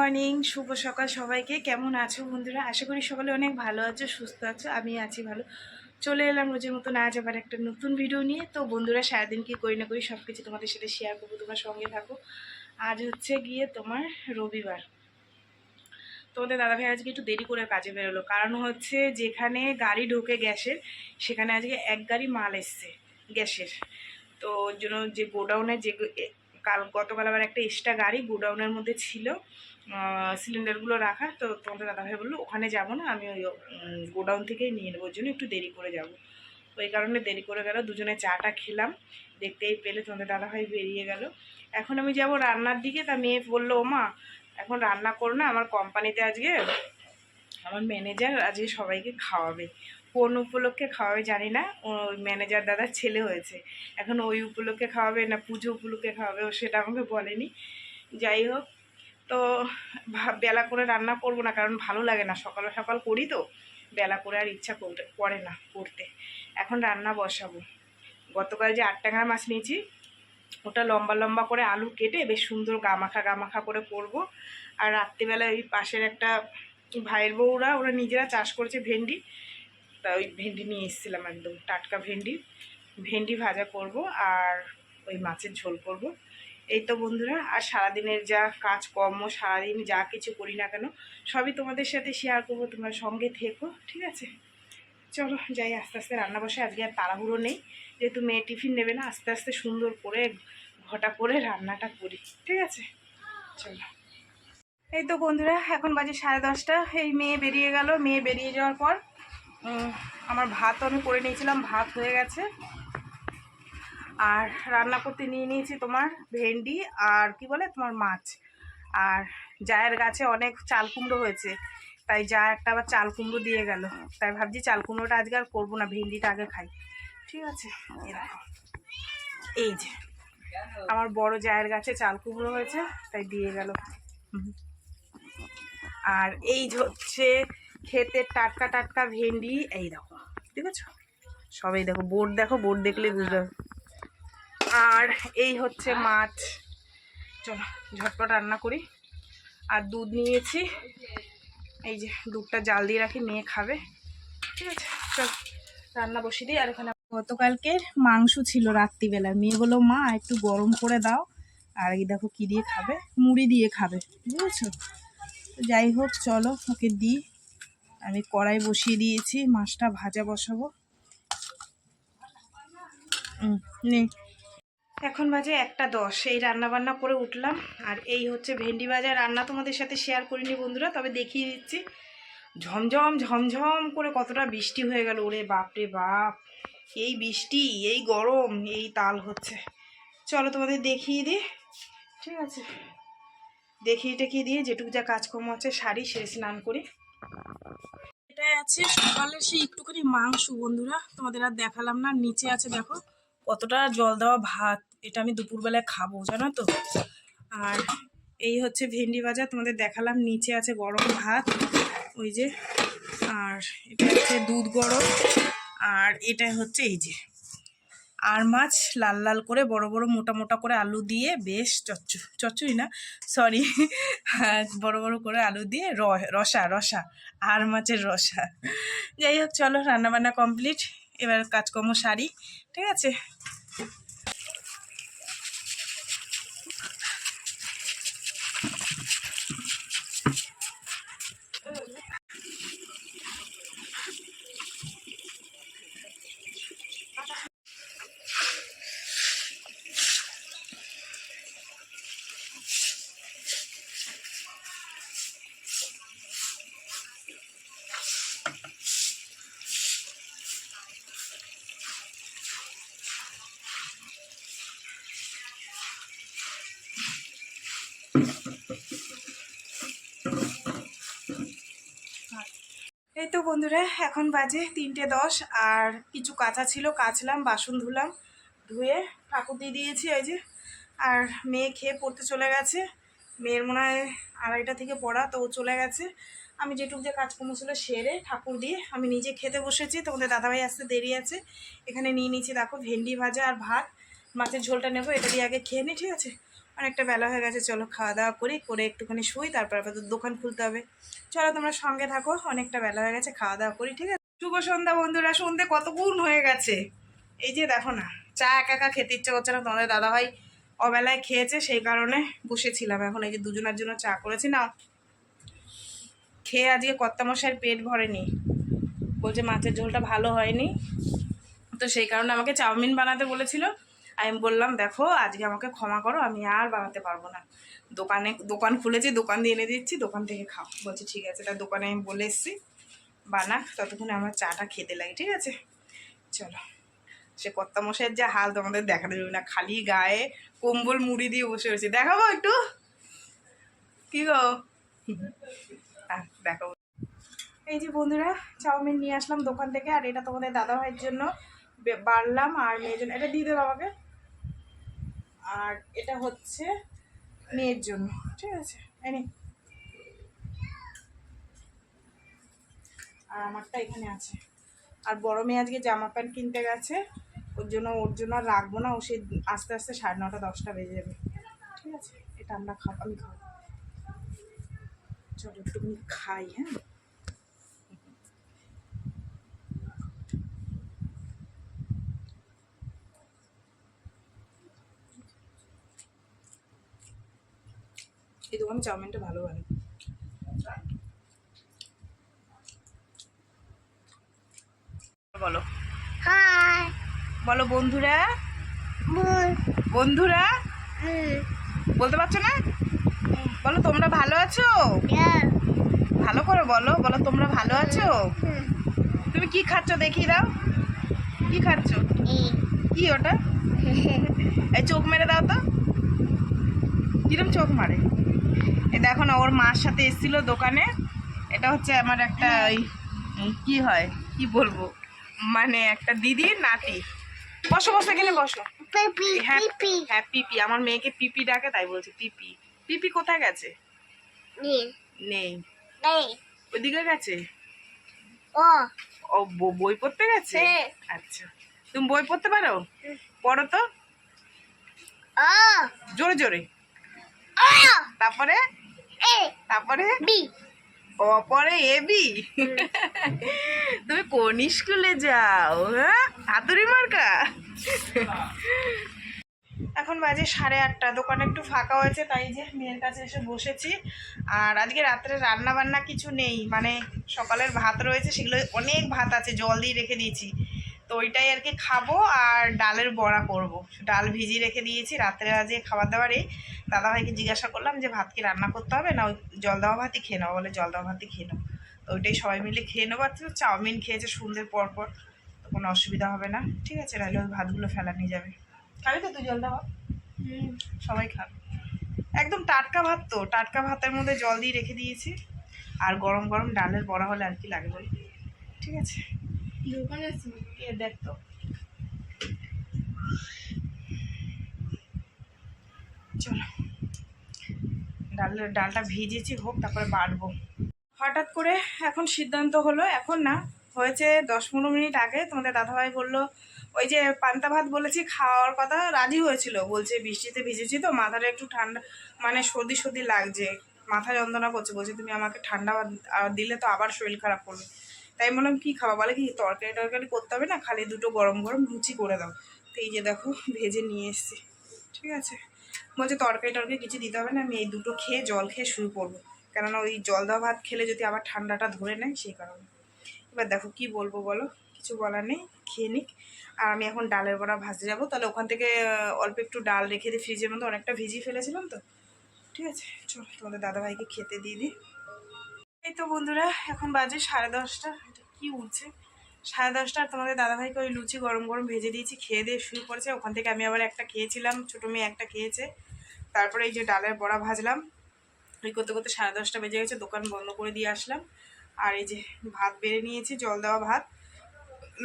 Morning শুভ সকাল সবাইকে। কেমন আছো বন্ধুরা? আশা করি সকালে অনেক ভালো আছো, সুস্থ আছো আমি আছি ভালো। চলে এলাম রোজের মতন আজ আবার একটা নতুন ভিডিও নিয়ে। তো বন্ধুরা, সারাদিন কি করি না করি সব কিছু তোমাদের সাথে শেয়ার করব, তোমার সঙ্গে থাকো। আজ হচ্ছে গিয়ে তোমার রবিবার। তোমাদের দাদাভাই আজকে একটু দেরি করে কাজে বেরোলো। কারণ হচ্ছে যেখানে গাড়ি ঢোকে গ্যাসের, সেখানে আজকে এক গাড়ি মাল এসছে গ্যাসের। তো ওর জন্য যে গোডাউনে যে কাল গতকাল আবার একটা এক্সট্রা গাড়ি গোডাউনের মধ্যে ছিল। সিলিন্ডারগুলো রাখা, তো তোমাদের দাদাভাই বলল, ওখানে যাব না, আমি ওই গোডাউন থেকেই নিয়ে নেব। জন্য একটু দেরি করে যাব। ওই কারণে দেরি করে গেল, দুজনে চাটা খেলাম, দেখতেই পেলে তোমাদের দাদাভাই বেরিয়ে গেল। এখন আমি যাব রান্নার দিকে, তা মেয়ে বলল মা এখন রান্না করো না, আমার কোম্পানিতে আজকে আমার ম্যানেজার আজকে সবাইকে খাওয়াবে। কোন উপলক্ষে খাওয়াবে জানি না ওই ম্যানেজার দাদার ছেলে হয়েছে। এখন ওই উপলক্ষে খাওয়াবে না পুজো উপলক্ষে খাওয়াবে, ও সেটা আমাকে বলেনি। যাই হোক তো বেলা করে রান্না করব না, কারণ ভালো লাগে না। সকাল সকাল করি তো, বেলা করে আর ইচ্ছা করে না করতে। এখন রান্না বসাবো। গতকাল যে আট মাছ নিয়েছি, ওটা লম্বা লম্বা করে আলু কেটে বেশ সুন্দর গামাখা গামাখা করে করব। আর রাত্রিবেলা ওই পাশের একটা ভাইয়ের বউরা, ওরা নিজেরা চাষ করেছে ভেন্ডি। তা ওই ভেন্ডি নিয়ে এসেছিলাম একদম, টাটকা ভেন্ডি। ভেন্ডি ভাজা করব আর ওই মাছের ঝোল করব। এই তো বন্ধুরা, আর সারাদিনের যা কাজকর্ম, সারাদিন যা কিছু করি না কেন, সবই তোমাদের সাথে শেয়ার করব, তোমরা সঙ্গে থেকো, ঠিক আছে? চলো যাই, আস্তে আস্তে রান্না বসে আজকে আর তাড়াহুড়ো নেই, যেহেতু মেয়ে টিফিন নেবে না, আস্তে আস্তে সুন্দর করে ঘটা করে রান্নাটা করি, ঠিক আছে? চলো। এই তো বন্ধুরা, এখন বাজে সাড়ে দশটা, এই মেয়ে বেরিয়ে গেল, মেয়ে বেরিয়ে যাওয়ার পর আমার ভাতও আমি করে নিয়েছিলাম, ভাত হয়ে গেছে। আর রান্না করতে নিয়ে নিয়েছি তোমার ভেন্ডি আর কি বলে তোমার মাছ। আর জায়ের গাছে অনেক চাল কুমড়ো হয়েছে, তাই যা একটা আবার চাল কুমড়ো দিয়ে গেল। তাই ভাবছি চাল কুমড়োটা আজকে আর করব না, ভেন্ডিটা আগে খাই। ঠিক আছে? এই এই যে, আমার বড় জায়ের গাছে চাল কুমড়ো হয়েছে, তাই দিয়ে গেল। আর এই হচ্ছে ক্ষেতের টাটকা টাটকা ভেন্ডি, এই দেখো। ঠিক আছে? সবাই দেখো, বোর্ড দেখো, বোর্ড দেখলে বুঝতে। আর এই হচ্ছে মাছ। চলো, ঝটপট রান্না করি। আর দুধ নিয়েছি। এই যে, দুধটা জাল দিয়ে রাখি, মেয়ে খাবে। ঠিক আছে, চল, রান্না বসিয়ে দিই। আর এখানে গতকালকের মাংস ছিল রাত্রিবেলা মেয়ে বলল, মা, একটু গরম করে দাও। আর এই দেখো কী দিয়ে খাবে? মুড়ি দিয়ে খাবে, বুঝেছ? যাই হোক, চলো, ওকে দিই। আমি কড়াই বসিয়ে দিয়েছি, মাছটা ভাজা বসাবো। নে। এখন বাজে একটা দশ। এই রান্না বান্না করে উঠলাম। আর এই হচ্ছে ভেন্ডি ভাজা রান্না তোমাদের সাথে শেয়ার করিনি বন্ধুরা, তবে দেখিয়ে দিচ্ছি। ঝমঝম ঝমঝম করে কতটা বৃষ্টি হয়ে গেল। ওরে বাপরে বাপ। এই বৃষ্টি, এই গরম, এই তাল হচ্ছে। চলো তোমাদের দেখিয়ে দিই। ঠিক আছে। দেখিয়ে টেখিয়ে দিয়ে যেটুকু যা কাজকর্ম আছে শাড়ি সেরে স্নান করি। এটাই আছে সকালে সেই একটুখানি মাংস বন্ধুরা। তোমাদের আর দেখালাম না, নিচে আছে দেখো কতটা জল দেওয়া ভাত। এটা আমি দুপুরবেলায় খাব, জানো তো? আর এই হচ্ছে ভেন্ডি ভাজা, তোমাদের দেখালাম, নিচে আছে গরম ভাত, ওই যে, আর এটা হচ্ছে দুধ গরম, আর এটা হচ্ছে এই যে, আর মাছ লাল লাল করে, বড় বড় মোটা মোটা করে আলু দিয়ে, বেশ চচ্চু চচ্চই না সরি বড় বড় করে আলু দিয়ে রসা রসা, আর মাছের রসা। যাই হোক, চলো, রান্নাবান্না কমপ্লিট এবার কাজকর্ম সারি, ঠিক আছে? এই তো বন্ধুরা, এখন বাজে তিনটে দশ, আর কিছু কাঁচা ছিল, কাচলাম, বাসন ধুলাম, ধুয়ে ঠাকুর দিয়ে দিয়েছি ওই যে। আর মেয়ে খেয়ে পড়তে চলে গেছে। মেয়ের মনে হয় আড়াইটা থেকে পড়া, তো ও চলে গেছে। আমি যেটুকু যে কাজকর্ম ছিল সেরে ঠাকুর দিয়ে আমি নিজে খেতে বসেছি। তোমাদের দাদাভাই আসতে দেরি আছে। এখানে নিয়ে নিয়েছি, দেখো, ভেন্ডি ভাজা আর ভাত। মাছের ঝোলটা নেব, এটা দিয়ে আগে খেয়ে নিই ঠিক আছে? অনেকটা বেলা হয়ে গেছে, চলো খাওয়া দাওয়া করি, করে একটুখানি শুই, তারপর আবার দোকান খুলতে হবে। চলো তোমরা সঙ্গে থাকো, অনেকটা বেলা হয়ে গেছে, খাওয়া দাওয়া করি, ঠিক আছে? শুভ সন্ধ্যা বন্ধুরা সন্ধ্যে কতক্ষণ হয়ে গেছে। এই যে দেখো না, চা একা একা খেতে ইচ্ছে করছে না, তোমাদের দাদাভাই অবেলায় খেয়েছে, সেই কারণে বসেছিলাম। এখন এই যে দুজনের জন্য চা করেছি না খেয়ে আজকে কর্তামশাইয়ের পেট ভরেনি। বলছে মাছের ঝোলটা ভালো হয়নি। তো সেই কারণে আমাকে চাউমিন বানাতে বলেছিল। আমি বললাম, দেখো, আজকে আমাকে ক্ষমা করো, আমি আর বানাতে পারব না। দোকানে, দোকান খুলেছি, দোকান দিয়ে এনে দিচ্ছি, দোকান থেকে খাও। বলছি, ঠিক আছে। তার দোকানে আমি বলে এসেছি বানাক ততক্ষণে আমার চাটা খেতে লাগে, ঠিক আছে? চলো। সে কর্তা কর্তামশাইয়ের যে হাল তোমাদের দেখানো যাবে না, খালি গায়ে কম্বল মুড়ি দিয়ে বসে রয়েছে। দেখাবো একটু? কি গো? দেখাবো। এই যে বন্ধুরা, চাউমিন নিয়ে আসলাম দোকান থেকে, আর এটা তোমাদের দাদা ভাইয়ের জন্য বাড়লাম আর মেয়ের জন্য। এটা দিয়ে দেবো আমাকে। আর এটা হচ্ছে মেয়ের জন্য, ঠিক আছে? এনে আর আমারটা এখানে আছে। আর বড় মেয়ে আজকে জামা প্যান্ট কিনতে গেছে, ওর জন্য ওর জন্য আর রাখব না, ও সে আস্তে আস্তে সাড়ে নটা, দশটা বেজে যাবে। ঠিক আছে? এটা আমরা খাব, আমি খাব। চলো একটুখানি খাই হ্যাঁ? এই দোকানে চাউমিনটা ভালো বানায় বলো। হাই। বলো বন্ধুরা। বন্ধুরা। বলতে পারছ না? বলো তোমরা ভালো আছো? ইয়া ভালো করে বলো বলো তোমরা ভালো আছো? তুমি কি খাচ্ছ দেখি দাও। কি খাচ্ছ? কি ওটা? এই চোখ মেরে দাও তো। কিরম চোখ মারে? দেখো না ওর মার সাথে এসেছিল দোকানে। এটা হচ্ছে আমার একটা কি হয় কি বলব? মানে একটা দিদি নাতি। বসো বসে এখানে বসো। হ্যাঁ পিপি। হ্যাঁ পিপি। আমার মেয়েকে পিপি ডাকে তাই বলছি পিপি। পিপি কোথায় গেছে? নেই। নেই। ওইদিকে গেছে? ও। বই পড়তে গেছে? হ্যাঁ। আচ্ছা। তুমি বই পড়তে পারো? পড়ো তো। জোরে জোরে। তারপরে? তারপরে? বি অপরে এবি তুমি কোন স্কুলে যাও হ্যাঁ? হাতুড়ি মার্কা? এখন বাজে সাড়ে আটটা দোকানে একটু ফাঁকা হয়েছে তাই যে মেয়ের কাছে এসে বসেছি। আর আজকে রাত্রে রান্না বান্না কিছু নেই মানে সকালের ভাত রয়েছে সেগুলো অনেক ভাত আছে জল দিয়ে রেখে দিয়েছি। তো ওইটাই আর কি খাব আর ডালের বড়া করব। ডাল ভিজিয়ে রেখে দিয়েছি রাত্রে আজকে খাবার দাবারে দাদাভাইকে জিজ্ঞাসা করলাম যে ভাত কি রান্না করতে হবে? না ওই জল দেওয়া ভাতই খেয়ে নেব। বলে জল দেওয়া ভাতই খেয়ে নেব। তো ওইটাই সবাই মিলে খেয়ে নেব। আর তো চাউমিন খেয়েছে সন্ধ্যের পর পর তো কোনো অসুবিধা হবে না। ঠিক আছে নাহলে ওই ভাতগুলো ফেলা নিয়ে যাবে। খাবি তো তুই জল দেওয়া সবাই খাবে একদম টাটকা ভাত তো টাটকা ভাতের মধ্যে জল দিয়ে রেখে দিয়েছি। আর গরম গরম ডালের বড়া হলে আর কি লাগে বল? ঠিক আছে। চলো। ডালের ডালটা ভিজেছি হোক, তারপরে বাড়বো। হঠাৎ করে এখন সিদ্ধান্ত হলো, এখন না, হয়েছে দশ পনেরো মিনিট আগে, তোমাদের দাদাভাই বলল, ওই যে পান্তা ভাত বলেছি, খাওয়ার কথা রাজি হয়েছিল। বলছে, বৃষ্টিতে ভিজেছি তো, মাথাটা একটু ঠান্ডা মানে সর্দি সর্দি লাগছে, মাথা যন্ত্রণা করছে। বলছে, তুমি আমাকে ঠান্ডা ভাত দিলে তো আবার শরীর খারাপ করবে। তাই বললাম, কী খাওয়া? বলে কি তরকারি টরকারি করতে হবে না? খালি দুটো গরম গরম লুচি করে দাও। তো এই যে দেখো, ভেজে নিয়ে এসেছি। ঠিক আছে? বলছে, তরকারি টরকারি কিছু দিতে হবে না, আমি এই দুটো খেয়ে জল খেয়ে শুরু করব। কেননা ওই জল দেওয়া ভাত খেলে যদি আবার ঠান্ডাটা ধরে নেয়, সেই কারণে। এবার দেখো, কি বলব বলো? কিছু বলার নেই, খেয়ে নিক। আর আমি এখন ডালের বড়া ভাজতে যাব। তাহলে ওখান থেকে অল্প একটু ডাল রেখে দিই ফ্রিজের মধ্যে অনেকটা ভিজিয়ে ফেলেছিলাম তো। ঠিক আছে? চলো, তোমাদের দাদাভাইকে খেতে দিয়ে দিই। এই তো বন্ধুরা, এখন বাজে সাড়ে দশটা। এটা কি উঠছে সাড়ে দশটা আর তোমাদের দাদাভাইকে ওই লুচি গরম গরম ভেজে দিয়েছি, খেয়ে দিয়ে শুরু করেছে ওখান থেকে আমি আবার একটা খেয়েছিলাম, ছোটো মেয়ে একটা খেয়েছে। তারপরে এই যে ডালের বড়া ভাজলাম। ওই করতে করতে সাড়ে দশটা বেজে গেছে, দোকান বন্ধ করে দিয়ে আসলাম। আর এই যে ভাত বেড়ে নিয়েছি, জল দেওয়া ভাত,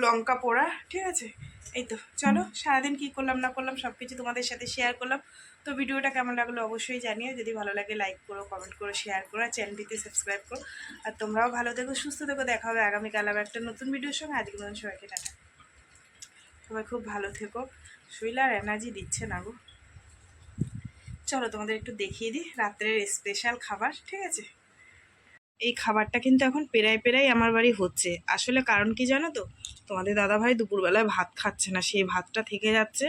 লঙ্কা পোড়া, ঠিক আছে? এই তো চলো সারাদিন কী করলাম না করলাম সব কিছু তোমাদের সাথে শেয়ার করলাম। তো ভিডিওটা কেমন লাগল অবশ্যই জানিও। যদি ভালো লাগে লাইক করো কমেন্ট করো শেয়ার করো আর চ্যানেলটিতে সাবস্ক্রাইব করো। আর তোমরাও ভালো থেকো সুস্থ থেকো। দেখা হবে আগামীকাল আবার একটা নতুন ভিডিওর সঙ্গে। আজকে মতন সবাইকে টাটা। সবাই খুব ভালো থেকো। শরীর আর এনার্জি দিচ্ছে না গো। চলো তোমাদের একটু দেখিয়ে দিই। রাত্রের স্পেশাল খাবার ঠিক আছে? এই খাবারটা কিন্তু এখন পেরায় পেরাই আমার বাড়ি হচ্ছে। আসলে কারণ কি জানো তো? তোমাদের দাদাভাই দুপুরবেলায় ভাত খাচ্ছে না, সেই ভাতটা থেকে যাচ্ছে।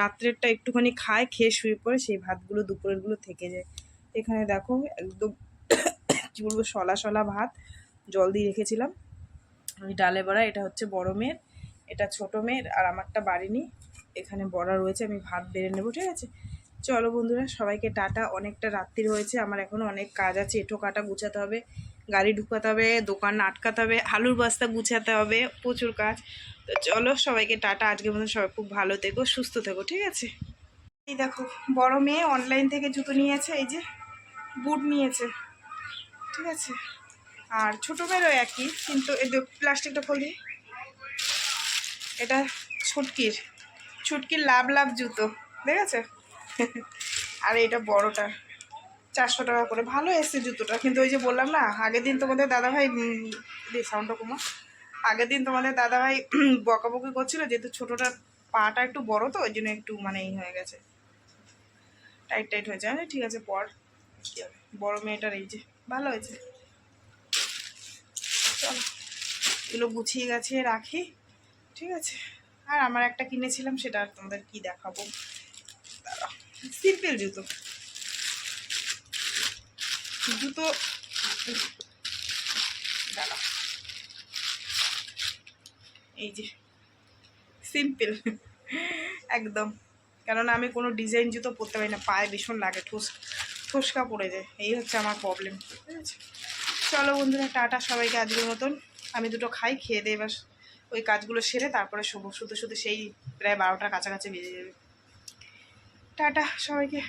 রাত্রেরটা একটুখানি খায়, খেয়ে শুয়ে পড়ে, সেই ভাতগুলো দুপুরেরগুলো থেকে যায়। এখানে দেখো একদম কী বলব সলা সলা ভাত। জল দিয়ে রেখেছিলাম। ওই ডালে বড়া, এটা হচ্ছে বড় মেয়ের, এটা ছোটো মেয়ের আর আমারটা বাড়ি বাড়িনি এখানে বড়া রয়েছে, আমি ভাত বেড়ে নেব, ঠিক আছে? চলো বন্ধুরা, সবাইকে টাটা। অনেকটা রাত্রির হয়েছে, আমার এখনও অনেক কাজ আছে, এঁটো কাটা গুছাতে হবে, গাড়ি ঢুকাতে হবে, দোকান আটকাতে হবে, আলুর বস্তা গুছাতে হবে, প্রচুর কাজ। তো চলো সবাইকে টাটা, আজকের মতো সবাই খুব ভালো থেকো, সুস্থ থেকো, ঠিক আছে? এই দেখো, বড় মেয়ে অনলাইন থেকে জুতো নিয়েছে, এই যে বুট নিয়েছে, ঠিক আছে? আর ছোটো মেয়েরও একই, কিন্তু এই প্লাস্টিকটা খোল এটা ছুটকির ছুটকির লাভ লাভ জুতো, দেখেছে? আর, এটা বড়টা। চারশো টাকা করে। ভালো এসছে জুতোটা। কিন্তু ওই যে বললাম না, আগের দিন তোমাদের দাদাভাই সাউন্ডটা কমা। আগের দিন তোমাদের দাদাভাই বকাবকি করছিল, যেহেতু ছোটোটা পাটা একটু বড় তো, ওই জন্য একটু মানে এই হয়ে গেছে। টাইট টাইট হয়েছে আরে ঠিক আছে, পর। বড় মেয়েটার এই যে, ভালো হয়েছে। চলো, এগুলো গুছিয়ে গেছে রাখি। ঠিক আছে? আর আমার একটা কিনেছিলাম, সেটা আর তোমাদের কি দেখাবো? সিম্পল জুতো। জুতো এই যে, সিম্পল। একদম। কেননা আমি কোনো ডিজাইন জুতো পরতে পারি না, পায়ে ভীষণ লাগে, ঠোস ঠোসকা পড়ে যায়। এই হচ্ছে আমার প্রবলেম ঠিক আছে? চলো বন্ধুরা, টাটা সবাইকে আজকের মতন। আমি দুটো খাই, খেয়ে দিয়ে এবার ওই কাজগুলো সেরে তারপরে শোবো। শুধু শুধু সেই প্রায় বারোটার কাছাকাছি বেজে যাবে। টাটা সবাইকে।